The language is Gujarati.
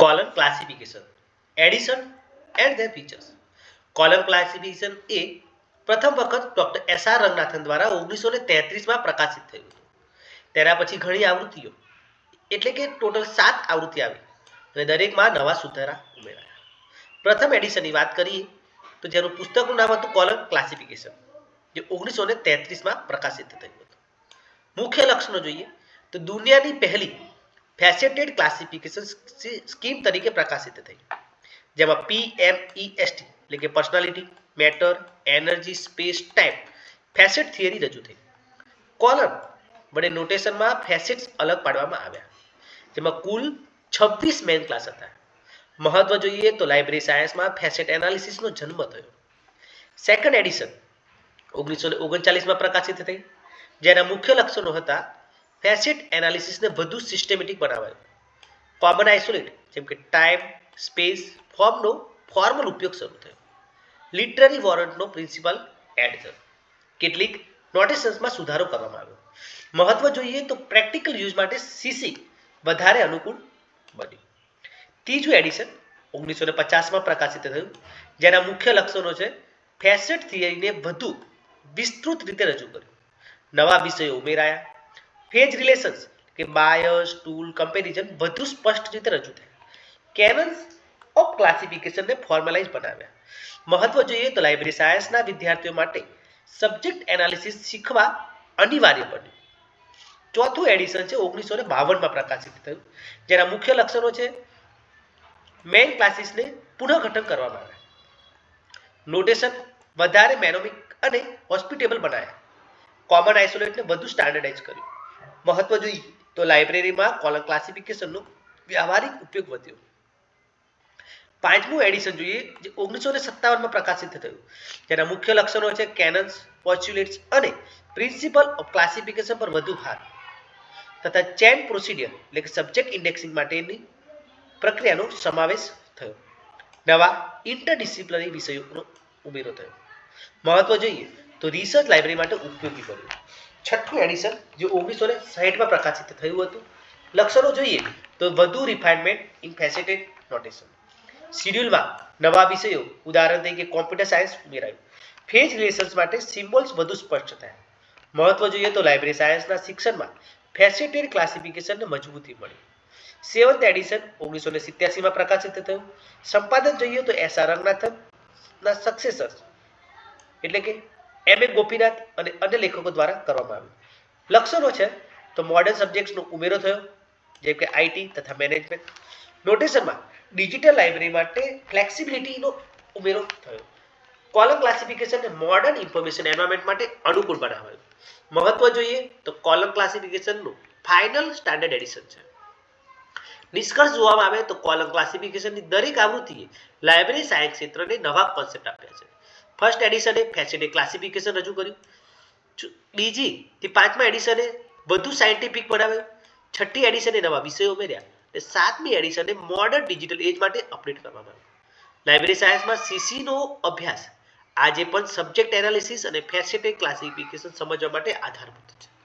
Colon classification, edition and the features. Colon classification એ પ્રથમ વખત ડોક્ટર એસ આર રંગનાથન દ્વારા ઓગણીસો ને તેત્રીસમાં પ્રકાશિત થયું હતું. તેના પછી ઘણી આવૃત્તિઓ, એટલે કે ટોટલ સાત આવૃત્તિ આવી અને દરેકમાં નવા સુધારા ઉમેરાયા. પ્રથમ એડિશનની વાત કરીએ તો જેનું પુસ્તકનું નામ હતું કોલમ ક્લાસિફિકેશન, જે ઓગણીસો ને તેત્રીસમાં પ્રકાશિત થયું હતું. મુખ્ય લક્ષણો જોઈએ તો દુનિયાની પહેલી ફેસેટેડ ક્લાસિફિકેશન સ્કીમ તરીકે પ્રકાશિત થઈ. જેમાં P M E S T એટલે કે personality, matter, energy, space, time facet theory રજૂ થઈ. કોલમ વડે નોટેશનમાં ફેસેટ્સ અલગ પાડવામાં આવ્યા. જેમાં કુલ છવ્વીસ મેન ક્લાસ હતા. મહત્વ જોઈએ તો લાઇબ્રેરી સાયન્સમાં ફેસેટ એનાલિસિસનો જન્મ થયો. સેકન્ડ એડિશન ઓગણીસો ઓગણચાલીસમાં પ્રકાશિત થઈ. જેના મુખ્ય લક્ષણો હતા ફેસેટ એનાલિસિસને વધુ સિસ્ટેમેટિક બનાવાયું કોમન આઇસોલેટ જેમ કે ટાઈમ સ્પેસ ફોર્મનો ફોર્મલ ઉપયોગ શરૂ થયો. લિટરરી વોરંટનો પ્રિન્સિપલ એડ થયો. કેટલીક નોટેશન્સમાં સુધારો કરવામાં આવ્યો. મહત્વ જોઈએ તો પ્રેક્ટિકલ યુઝ માટે સીસી વધારે અનુકૂળ બન્યું. ત્રીજું એડિશન ઓગણીસો ને પચાસમાં પ્રકાશિત થયું, જેના મુખ્ય લક્ષણો છે ફેસેટ થિયરીને વધુ વિસ્તૃત રીતે રજૂ કર્યું. નવા વિષયો ઉમેરાયા ફેજ રિલેશન્સ, કે બાયસ, ટૂલ, કમ્પેરિઝન વધુ સ્પષ્ટ રીતે રજૂ થાય. કેનન્સ ઓફ ક્લાસિફિકેશનને ફોર્મલાઇઝ બનાવ્યા. મહત્વ જોઈએ તો લાઇબ્રેરી સાયન્સના વિદ્યાર્થીઓ માટે સબ્જેક્ટ એનાલિસિસ શીખવા અનિવાર્ય બન્યું. ચોથું એડિશન છે ઓગણીસો ને બાવનમાં પ્રકાશિત થયું, જેના મુખ્ય લક્ષણો છે મેઇન ક્લાસીસને પુનઃઘટન કરવામાં આવ્યા નોટેશન વધારે મેનોમિક અને હોસ્પિટેબલ બનાવ્યા કોમન આઇસોલેટને વધુ સ્ટાન્ડર્ડાઇઝ કર્યું. મહત્વ જોઈએ. તો લાઇબ્રેરીમાં કોલમ ક્લાસિફિકેશનનો વ્યવહારિક ઉપયોગ વધ્યો. પાંચમું એડિશન જોઈએ, જે ઓગણીસો ને સત્તાવનમાં પ્રકાશિત થયું. જેના મુખ્ય લક્ષણો છે કેનન્સ પોચ્યુલેટ્સ અને પ્રિન્સિપલ ઓફ ક્લાસિફિકેશન પર વધુ ભાર. તથા ચેન પ્રોસિડિયર, એટલે કે સબ્જેક્ટ ઇન્ડેક્સિંગ માટેની પ્રક્રિયાનો સમાવેશ થયો. નવા ઇન્ટરડિસિપ્લિનરી વિષયોનો ઉમેરો થયો. મહત્વ જોઈએ, તો રિસર્ચ લાઇબ્રેરી માટે ઉપયોગી બન્યું. છઠ્ઠું એડિશન જે ઓગણીસો ને સાહીઠમાં પ્રકાશિત થયું હતું. લક્ષણો જોઈએ તો વધુ રિફાઇનમેન્ટ ઇન ફેસિટેડ નોટેશન શિડ્યુલમાં નવા વિષયો, ઉદાહરણ તરીકે કોમ્પ્યુટર સાયન્સ ઉમેરાયું. ફેજ રિલેશન્સ માટે સિમ્બોલ્સ વધુ સ્પષ્ટ થયા. મહત્વ જોઈએ તો લાઇબ્રેરી સાયન્સના શિક્ષણમાં ફેસિટેડ ક્લાસિફિકેશનને મજબૂતી મળી. સેવન્થ એડિશન ઓગણીસો ને સિત્યાસીમાં પ્રકાશિત થયું. સંપાદન જોઈએ તો એસ આર રંગનાથનના સક્સેસર એટલે કે એમ એ ગોપીનાથ અને અન્ય લેખકો દ્વારા કરવામાં આવ્યું. લક્ષણો છે, તો મોડર્ન સબ્જેક્ટ્સનો ઉમેરો થયો, જેમ કે આઈટી તથા મેનેજમેન્ટ નોટેશનમાં ડિજિટલ લાઇબ્રેરી માટે ફ્લેક્સિબિલિટીનો ઉમેરો થયો. કોલમ ક્લાસિફિકેશનને મોડર્ન ઇન્ફોર્મેશન એન્વાયરમેન્ટ માટે અનુકૂળ બનાવાયું. મહત્વ જોઈએ, તો કોલમ ક્લાસિફિકેશનનું ફાઇનલ સ્ટાન્ડર્ડ એડિશન છે. નિષ્કર્ષ જોવામાં આવે, તો કોલમ ક્લાસિફિકેશનની દરેક આવૃત્તિએ લાઇબ્રેરી સાયન્સ ક્ષેત્રને નવા કોન્સેપ્ટ આપ્યા છે. ફર્સ્ટ એડિશને ફેશને ક્લાસિફિકેશન રજૂ કર્યું. બીજી થી પાંચમા એડિશને વધુ સાયન્ટિફિક બનાવ્યું. છઠ્ઠી એડિશને નવા વિષયો ઉમેર્યા. અને સાતમી એડિશને મોડર્ન ડિજિટલ એજ માટે અપડેટ કરવામાં આવ્યું. લાઇબ્રેરી સાયન્સમાં સીસીનો અભ્યાસ આજે પણ સબ્જેક્ટ એનાલિસિસ અને ફેસેટેડ ક્લાસિફિકેશન સમજવા માટે આધારભૂત છે.